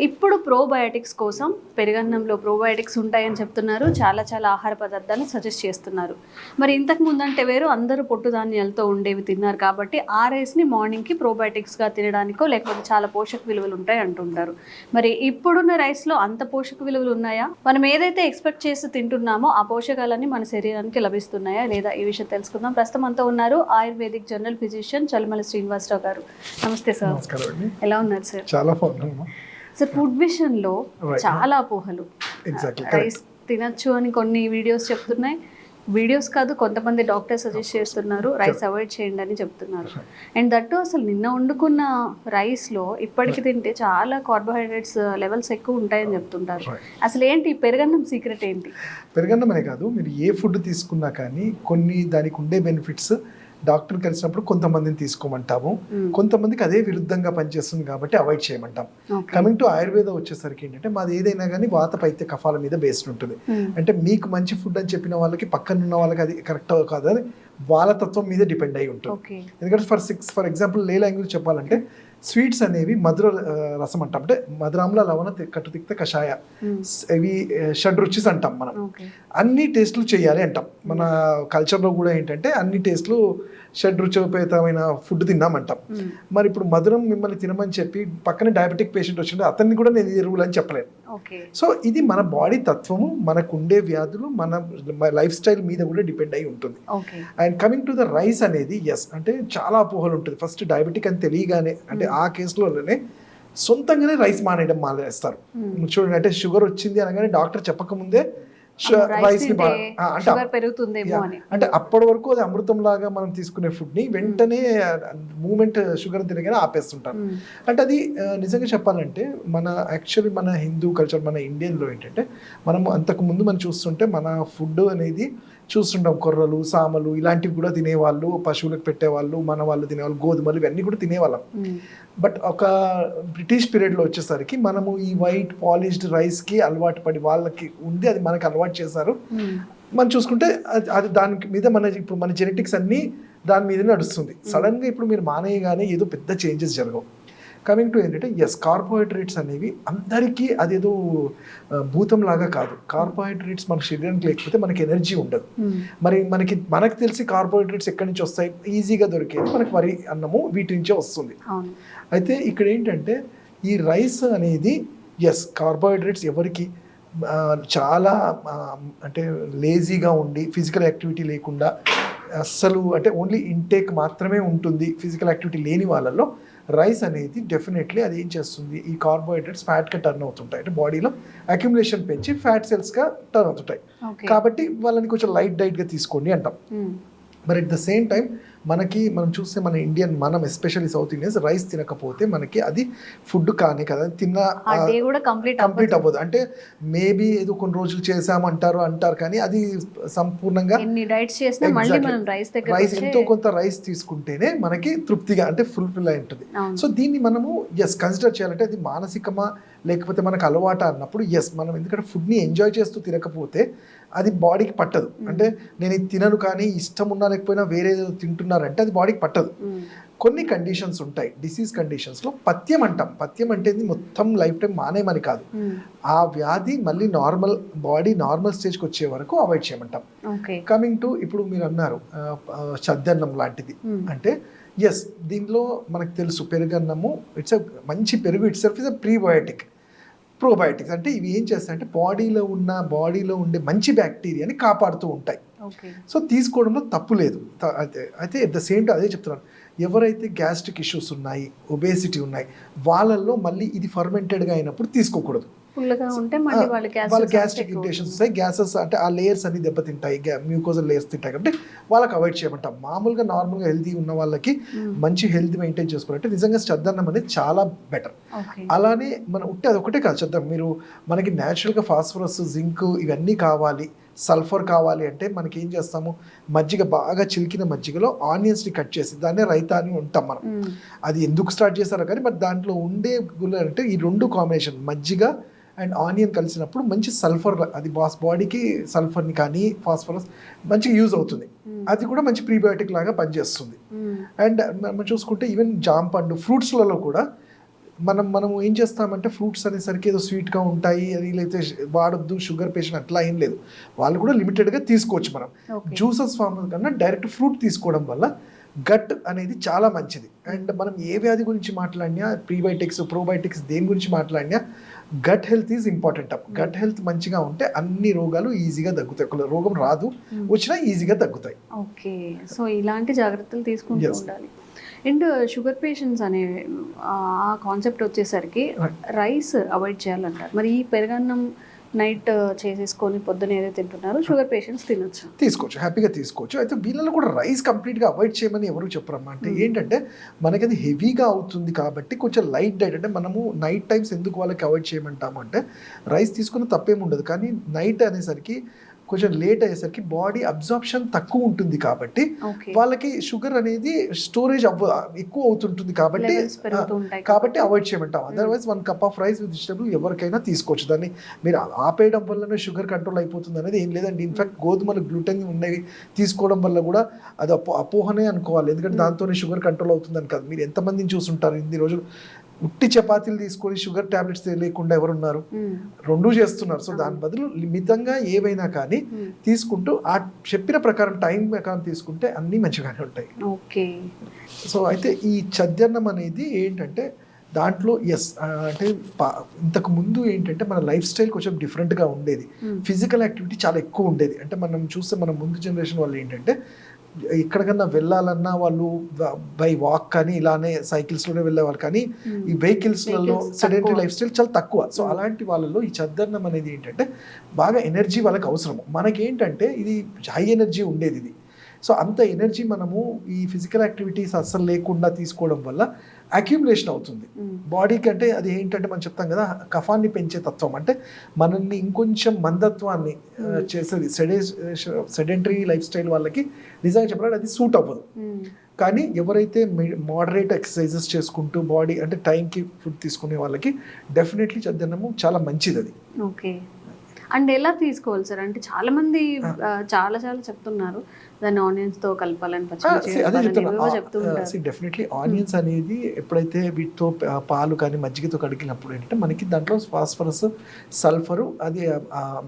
ఇప్పుడు ప్రోబయోటిక్స్ కోసం పెరుగన్నంలో ప్రోబయోటిక్స్ ఉంటాయని చెప్తున్నారు. చాలా చాలా ఆహార పదార్థాలు సజెస్ట్ చేస్తున్నారు. మరి ఇంతకు ముందంటే వేరు అందరూ పొట్టు ధాన్యాలతో ఉండేవి తిన్నారు కాబట్టి ఆ రైస్ని మార్నింగ్కి ప్రోబయోటిక్స్గా తినడానికో లేకపోతే చాలా పోషక విలువలు ఉంటాయి అంటుంటారు. మరి ఇప్పుడున్న రైస్లో అంత పోషక విలువలు ఉన్నాయా? మనం ఏదైతే ఎక్స్పెక్ట్ చేసి తింటున్నామో ఆ పోషకాలన్నీ మన శరీరానికి లభిస్తున్నాయా లేదా? ఈ విషయం తెలుసుకుందాం. ప్రస్తుతం అంతా ఉన్నారు ayurvedic general physician Chalmala Srinivasarao garu. నమస్తే సార్. ఎలా ఉన్నారు సార్? చాలా బాగున్నాను సార్ ఫుడ్ విషయంలో. చాలా అపోహలు రైస్ తినచ్చు అని కొన్ని వీడియోస్ చెప్తున్నాయి. వీడియోస్ కాదు కొంతమంది డాక్టర్ సజెస్ట్ చేస్తున్నారు రైస్ అవాయిడ్ చేయండి అని చెప్తున్నారు. అండ్ దట్టు అసలు నిన్న వండుకున్న రైస్లో ఇప్పటికి తింటే చాలా కార్బోహైడ్రేట్స్ లెవెల్స్ ఎక్కువ ఉంటాయని చెప్తుంటారు. అసలు ఏంటి పెరుగన్నం సీక్రెట్ ఏంటి? పెరగన్నమనే కాదు మీరు ఏ ఫుడ్ తీసుకున్నా కానీ కొన్ని దానికి ఉండే బెనిఫిట్స్ డాక్టర్ కలిసినప్పుడు కొంతమందిని తీసుకోమంటాము. కొంతమందికి అదే విరుద్ధంగా పనిచేస్తుంది కాబట్టి అవాయిడ్ చేయమంటాం. కమింగ్ టు ఆయుర్వేద వచ్చేసరికి ఏంటంటే మాది ఏదైనా కానీ వాత పైత్య కఫాల మీద బేస్డ్ ఉంటుంది. అంటే మీకు మంచి ఫుడ్ అని చెప్పిన వాళ్ళకి పక్కన ఉన్న వాళ్ళకి అది కరెక్ట్ కాదని వాళ్ళ తత్వం మీద డిపెండ్ అయి ఉంటుంది. ఎందుకంటే for six for example lay language చెప్పాలంటే స్వీట్స్ అనేవి మధుర రసం అంటాం. అంటే మధురాంల లవణ తి- కట్టు తిక్త కషాయ ఇవి షడ్ రుచిస్ అంటాం మనం. అన్ని టేస్ట్లు చేయాలి అంటాం. మన కల్చర్లో కూడా ఏంటంటే అన్ని టేస్ట్లు షడ్ రుచిపేతమైన ఫుడ్ తిన్నామంటాం మరి ఇప్పుడు మధురం మిమ్మల్ని తినమని చెప్పి పక్కన డయాబెటిక్ పేషెంట్ వచ్చింటే అతన్ని కూడా నేను ఎరువులు అని చెప్పలేను. సో ఇది మన బాడీ తత్వము మనకు ఉండే వ్యాధులు మన లైఫ్ స్టైల్ మీద కూడా డిపెండ్ అయి ఉంటుంది. And coming to the rice అనేది ఎస్ అంటే చాలా అపోహలు ఉంటుంది. ఫస్ట్ డయాబెటిక్ అని తెలియగానే అంటే ఆ కేసులోనే సొంతంగానే రైస్ మానేయడం మానేస్తారు. చూడండి అంటే షుగర్ వచ్చింది అనగానే డాక్టర్ చెప్పకముందే రైస్ని అంటే పెరుగుతుందేమో. అని అంటే అప్పటి వరకు అది అమృతం లాగా మనం తీసుకునే ఫుడ్ని వెంటనే మూమెంట్ షుగర్ తినగానే ఆపేస్తుంటారు. అంటే అది నిజంగా చెప్పాలంటే మన యాక్చువల్లీ మన హిందూ కల్చర్ మన ఇండియన్లో ఏంటంటే మనం అంతకు ముందు మనం చూస్తుంటే మన ఫుడ్ అనేది చూస్తుంటాం కొర్రలు సామలు ఇలాంటివి కూడా తినేవాళ్ళు పశువులకు పెట్టేవాళ్ళు మన వాళ్ళు తినేవాళ్ళు గోధుమలు ఇవన్నీ కూడా తినేవాళ్ళం. బట్ ఒక బ్రిటిష్ పీరియడ్లో వచ్చేసరికి మనము ఈ వైట్ పాలిష్డ్ రైస్కి అలవాటు పడి వాళ్ళకి ఉంది అది మనకు అలవాటు చేశారు. మనం చూసుకుంటే అది- అది దాని మీద మన ఇప్పుడు మన జెనెటిక్స్ అన్నీ దాని మీద నడుస్తుంది. సడన్గా ఇప్పుడు మీరు మానేయగానే ఏదో పెద్ద చేంజెస్ జరగవు. కమింగ్ టు ఏంటంటే ఎస్ కార్బోహైడ్రేట్స్ అనేవి అందరికీ అదేదో భూతం లాగా కాదు. కార్బోహైడ్రేట్స్ మన శరీరానికి లేకపోతే మనకి ఎనర్జీ ఉండదు. మ్మ్. మరి మనకి మనకు తెలిసి కార్బోహైడ్రేట్స్ ఎక్కడి నుంచి వస్తాయి? ఈజీగా దొరికేది మనకి వరి అన్నము వీటి నుంచే వస్తుంది. అయితే ఇక్కడ ఏంటంటే ఈ రైస్ అనేది ఎస్ కార్బోహైడ్రేట్స్ ఎవరికి చాలా అంటే లేజీగా ఉండి ఫిజికల్ యాక్టివిటీ లేకుండా అస్సలు అంటే ఓన్లీ ఇంటేక్ మాత్రమే ఉంటుంది ఫిజికల్ యాక్టివిటీ లేని వాళ్ళలో రైస్ అనేది డెఫినెట్లీ అది ఏం చేస్తుంది? ఈ కార్బోహైడ్రేట్స్ ఫ్యాట్గా టర్న్ అవుతుంటాయి. అంటే బాడీలో అక్యుములేషన్ పెంచి ఫ్యాట్ సెల్స్గా టర్న్ అవుతుంటాయి. కాబట్టి వాళ్ళని కొంచెం లైట్ డైట్గా తీసుకోండి అంటాం. మరి అట్ ద సేమ్ టైం మనకి మనం చూస్తే మన ఇండియన్ మనం ఎస్పెషల్లీ సౌత్ ఇండియన్స్ రైస్ తినకపోతే మనకి అది ఫుడ్ కానే కదా. తిన్న కంప్లీట్ కంప్లీట్ అవ్వదు. అంటే మేబీ ఏదో కొన్ని రోజులు చేసామంటారు అంటారు కానీ అది సంపూర్ణంగా రైస్ ఎంతో కొంత రైస్ తీసుకుంటేనే మనకి తృప్తిగా అంటే ఫుల్ఫిల్ అయి ఉంటుంది. సో దీన్ని మనము ఎస్ కన్సిడర్ చేయాలంటే అది మానసికమా లేకపోతే మనకు అలవాట అన్నప్పుడు ఎస్ మనం ఎందుకంటే ఫుడ్ని ఎంజాయ్ చేస్తూ తినకపోతే అది బాడీకి పట్టదు. అంటే నేను ఇది తినను కానీ ఇష్టం ఉన్నా లేకపోయినా వేరే తింటున్నారంటే అది బాడీకి పట్టదు. కొన్ని కండిషన్స్ ఉంటాయి. డిసీజ్ కండిషన్స్లో పథ్యం అంటాం. పథ్యం అంటే మొత్తం లైఫ్ టైం మానేమని కాదు. ఆ వ్యాధి మళ్ళీ నార్మల్ బాడీ నార్మల్ స్టేజ్కి వచ్చే వరకు అవాయిడ్ చేయమంటాం. కమింగ్ టు ఇప్పుడు మీరు అన్నారు చద్దన్నం లాంటిది. అంటే ఎస్ దీనిలో మనకు తెలుసు పెరుగన్నము ఇట్స్ మంచి పెరుగు it's is a prebiotic probiotics అంటే ఇవి ఏం చేస్తాయంటే బాడీలో ఉన్న బాడీలో ఉండే మంచి బ్యాక్టీరియాని కాపాడుతూ ఉంటాయి. ఓకే. సో తీసుకోవడంలో తప్పు లేదు. అయితే ఎట్ ద సేమ్ టైం అదే చెప్తున్నాను. ఎవరైతే గ్యాస్ట్రిక్ ఇష్యూస్ ఉన్నాయి ఒబేసిటీ ఉన్నాయి వాళ్ళల్లో మళ్ళీ ఇది ఫర్మెంటెడ్గా అయినప్పుడు తీసుకోకూడదు. ఫుల్గా ఉంటే మళ్ళీ వాళ్ళ గ్యాస్ వాళ్ళ గ్యాస్ట్రిక్ ఇరిటేషన్స్ వస్తాయి గ్యాసెస్ అంటే ఆ లేయర్స్ అన్ని దెబ్బతింటాయి. మ్యూకోజల్ లేయర్స్ తింటాయి కాబట్టి వాళ్ళకి అవాయిడ్ చేయమంటాం. మామూలుగా నార్మల్గా హెల్తీ ఉన్న వాళ్ళకి మంచి హెల్త్ మెయింటైన్ చేసుకోవాలంటే నిజంగా శ్రద్ధన్నం అనేది చాలా బెటర్ అలానే మన ఉంటే అది ఒకటే కాదు చూద్దాం మీరు మనకి న్యాచురల్గా ఫాస్ఫరస్ జింక్ ఇవన్నీ కావాలి సల్ఫర్ కావాలి అంటే మనకి ఏం చేస్తాము? మజ్జిగ బాగా చిలికిన మజ్జిగలో ఆనియన్స్ని కట్ చేసి దాన్నే రైతా అని ఉంటాం మనం. మ్మ్. అది ఎందుకు స్టార్ట్ చేశారో కానీ బట్ దాంట్లో ఉండే గుల్ల అంటే ఈ రెండు కాంబినేషన్ మజ్జిగ అండ్ ఆనియన్ కలిసినప్పుడు మంచి సల్ఫర్ అది బాస్ బాడీకి సల్ఫర్ని కానీ ఫాస్ఫరస్ మంచిగా యూజ్ అవుతుంది. అది కూడా మంచి ప్రీబయోటిక్ లాగా పనిచేస్తుంది. మ్మ్. అండ్ మనం చూసుకుంటే ఈవెన్ జామ్ పండు ఫ్రూట్స్లలో కూడా మనం మనం ఏం చేస్తామంటే ఫ్రూట్స్ అనేసరికి ఏదో స్వీట్గా ఉంటాయి అది లేకపోతే వాడొద్దు షుగర్ పేషెంట్ అట్లా ఏం లేదు. వాళ్ళు కూడా లిమిటెడ్గా తీసుకోవచ్చు మనం. జ్యూసెస్ ఫామ్ కన్నా డైరెక్ట్ ఫ్రూట్ తీసుకోవడం వల్ల గట్ అనేది చాలా మంచిది. అండ్ మనం ఏ వ్యాధి గురించి మాట్లాడినా ప్రీబయోటిక్స్ ప్రోబయోటిక్స్ దేని గురించి మాట్లాడినా gut health is important gut health మంచిగా ఉంటే అన్ని రోగాలు ఈజీగా తగ్గుతాయి. ఒక రోగం రాదు వచ్చినా ఈజీగా తగ్గుతాయి. ఓకే. సో ఇలాంటి జాగ్రత్తలు తీసుకుంటూ. ఉండాలి. అండ్ షుగర్ పేషెంట్స్ అనే ఆ కాన్సెప్ట్ వచ్చేసరికి రైస్ అవాయిడ్ చేయాలంటారు. మరి ఈ పెరగన్నం నైట్ చేసేసుకొని పొద్దున ఏదైతే తింటున్నారో. షుగర్ పేషెంట్స్ తినొచ్చు. తీసుకోవచ్చు. హ్యాపీగా తీసుకోవచ్చు. అయితే వీళ్ళలో కూడా రైస్ కంప్లీట్గా అవాయిడ్ చేయమని ఎవరు చెప్పరమ్మా అంటే ఏంటంటే మనకి అది హెవీగా అవుతుంది కాబట్టి కొంచెం లైట్ డైట్ అంటే మనము నైట్ టైమ్స్ ఎందుకు వాళ్ళకి అవాయిడ్ చేయమంటాము అంటే రైస్ తీసుకున్న తప్పేం ఉండదు. కానీ నైట్ అనేసరికి కొంచెం లేట్ అయ్యేసరికి బాడీ అబ్జార్ప్షన్ తక్కువ ఉంటుంది కాబట్టి వాళ్ళకి షుగర్ అనేది స్టోరేజ్ అవ్వ ఎక్కువ అవుతుంటుంది కాబట్టి కాబట్టి avoid చేయమంటాం. Otherwise one cup of rice with vegetable ఎవరికైనా తీసుకోవచ్చు. దాన్ని మీరు ఆపేయడం వల్లనే షుగర్ కంట్రోల్ అయిపోతుంది అనేది ఏం లేదండి. ఇన్ఫాక్ట్ గోధుమలు గ్లూటెన్ ఉన్నవి తీసుకోవడం వల్ల కూడా అది అపో అపోహనే అనుకోవాలి. ఎందుకంటే దాంతోనే షుగర్ కంట్రోల్ అవుతుందని కాదు. మీరు ఎంతమందిని చూసుంటారు ఇన్ని రోజులు? ఉట్టి చపాతీలు తీసుకొని షుగర్ టాబ్లెట్స్ లేకుండా ఎవరున్నారు. రెండూ చేస్తున్నారు. సో దాని బదులు మితంగా ఏవైనా కానీ. తీసుకుంటూ ఆ చెప్పిన ప్రకారం టైం ప్రకారం తీసుకుంటే అన్నీ మంచిగానే ఉంటాయి. ఓకే. సో అయితే ఈ చద్దన్నం అనేది ఏంటంటే దాంట్లో ఎస్ అంటే ఇంతకు ముందు ఏంటంటే మన లైఫ్ స్టైల్ కొంచెం డిఫరెంట్గా ఉండేది. ఫిజికల్ యాక్టివిటీ చాలా ఎక్కువ ఉండేది. అంటే మనం చూస్తే మన ముందు జనరేషన్ వాళ్ళు ఏంటంటే ఎక్కడికన్నా వెళ్ళాలన్నా వాళ్ళు బై వాక్ కానీ ఇలానే సైకిల్స్లోనే వెళ్ళేవాళ్ళు కానీ. ఈ వెహికల్స్లలో సెడెంటరీ. లైఫ్ స్టైల్ చాలా తక్కువ సో. అలాంటి వాళ్ళలో ఈ చద్దన్నం అనేది ఏంటంటే బాగా ఎనర్జీ వాళ్ళకి అవసరం మనకేంటంటే ఇది హై ఎనర్జీ ఉండేది ఇది సో అంత ఎనర్జీ మనము ఈ ఫిజికల్ యాక్టివిటీస్ అస్సలు లేకుండా తీసుకోవడం వల్ల అక్యుములేషన్ అవుతుంది. బాడీకి అంటే అది ఏంటంటే మనం చెప్తాం కదా కఫాన్ని పెంచే తత్వం. అంటే మనల్ని ఇంకొంచెం మందత్వాన్ని. చేసేది. సెడే సెడెంటరీ లైఫ్ స్టైల్ వాళ్ళకి నిజంగా చెప్పాలంటే అది సూట్ అవ్వదు. కానీ ఎవరైతే మోడరేట్ ఎక్సర్సైజెస్ చేసుకుంటూ బాడీ అంటే టైంకి ఫుడ్ తీసుకునే వాళ్ళకి డెఫినెట్లీ చద్దన్నము చాలా మంచిది అది. ఓకే. అండ్ ఎలా తీసుకోవాలి సార్? అంటే చాలా మంది ఆ, చాలా చాలా చెప్తున్నారు. దాన్ని ఆనియన్స్తో కలపాలని డెఫినెట్లీ ఆనియన్స్ అనేది ఎప్పుడైతే వీటితో పాలు కానీ మజ్జిగతో కడిగినప్పుడు ఏంటంటే మనకి దాంట్లో ఫాస్ఫరస్ సల్ఫర్ అది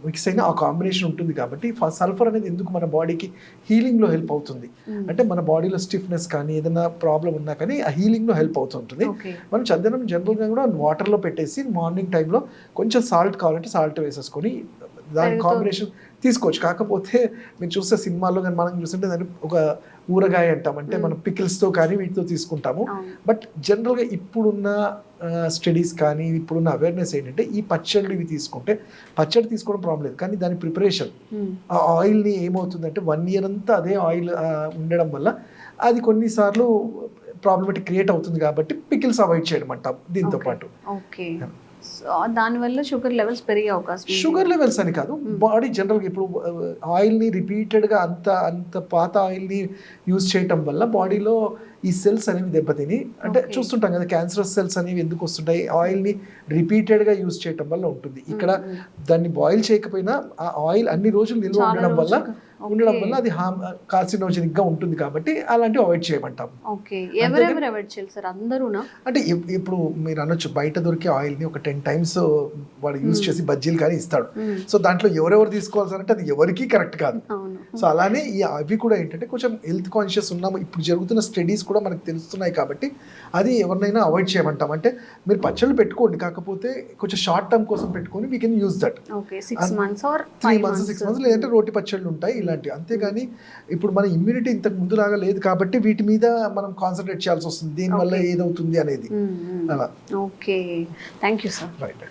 మిక్స్ అయిన ఆ కాంబినేషన్ ఉంటుంది కాబట్టి సల్ఫర్ అనేది ఎందుకు మన బాడీకి హీలింగ్లో హెల్ప్ అవుతుంది? మ్మ్. అంటే మన బాడీలో స్టిఫ్నెస్ కానీ ఏదైనా ప్రాబ్లం ఉన్నా కానీ ఆ హీలింగ్లో హెల్ప్ అవుతుంటుంది మనం చద్దనం జనరల్గా కూడా వాటర్లో పెట్టేసి మార్నింగ్ టైంలో కొంచెం సాల్ట్ కావాలంటే సాల్ట్ వేసేసుకొని దాని కాంబినేషన్ తీసుకోవచ్చు. కాకపోతే మీరు చూస్తే సినిమాల్లో కానీ మనం చూస్తుంటే దాన్ని ఒక ఊరగాయ అంటాం. అంటే మనం పికిల్స్తో కానీ వీటితో తీసుకుంటాము. బట్ జనరల్గా ఇప్పుడున్న స్టడీస్ కానీ ఇప్పుడున్న అవేర్నెస్ ఏంటంటే ఈ పచ్చళ్ళు ఇవి తీసుకుంటే పచ్చడి తీసుకోవడం ప్రాబ్లం లేదు. కానీ దాని ప్రిపరేషన్ మ్మ్. ఆ ఆయిల్ని ఏమవుతుందంటే వన్ ఇయర్ అంతా అదే ఆయిల్ ఉండడం వల్ల అది కొన్నిసార్లు ప్రాబ్లమేటిక్ క్రియేట్ అవుతుంది కాబట్టి పికిల్స్ అవాయిడ్ చేయడం అంటాం దీంతో. పాటు. ఓకే. దానివల్ల షుగర్ లెవెల్స్ పెరిగే అవకాశం. షుగర్ లెవెల్స్ అని కాదు బాడీ జనరల్గా ఇప్పుడు ఆయిల్ని రిపీటెడ్గా అంత అంత పాత ఆయిల్ని యూజ్ చేయటం వల్ల బాడీలో ఈ సెల్స్ అనేవి దెబ్బతిని అంటే. చూస్తుంటాం కదా క్యాన్సరస్ సెల్స్ అనేవి ఎందుకు వస్తుంటాయి ఆయిల్ని రిపీటెడ్గా యూజ్ చేయటం వల్ల ఉంటుంది ఇక్కడ. దాన్ని బాయిల్ చేయకపోయినా ఆ ఆయిల్ అన్ని రోజులు నిల్వ ఉండడం వల్ల. ఉండడం. వల్ల అది హామ్ కార్సినోజెనిక్గా ఉంటుంది కాబట్టి అలాంటివి అవాయిడ్ చేయమంటాం అంటే ఇప్- ఇప్పుడు మీరు అనొచ్చు బయట దొరికే ఆయిల్ని ఒక టెన్ టైమ్స్ వాడు యూజ్ చేసి బజ్జీలు కానీ ఇస్తాడు. సో దాంట్లో ఎవరెవరు తీసుకోవాల్సి అంటే అది ఎవరికీ కరెక్ట్ కాదు సో అలానే ఈ అవి కూడా ఏంటంటే కొంచెం హెల్త్ కాన్షియస్ ఉన్నాము ఇప్పుడు జరుగుతున్న స్టడీస్ కూడా మనకు తెలుస్తున్నాయి కాబట్టి అది ఎవరినైనా అవాయిడ్ చేయమంటాం. అంటే మీరు పచ్చళ్ళు పెట్టుకోండి కాకపోతే కొంచెం షార్ట్ టర్మ్ కోసం పెట్టుకొని we can use that okay six un- months or three months six months లేదంటే రోటి పచ్చళ్ళు ఉంటాయి ఇలాంటివి అంతేగాని ఇప్పుడు మన ఇమ్యూనిటీ ఇంతకు ముందులాగా లేదు కాబట్టి వీటి మీద మనం కాన్సన్ట్రేట్ చేయాల్సి వస్తుంది. దీనివల్ల. ఏదవుతుంది అనేది. అలా. Okay thank you sir right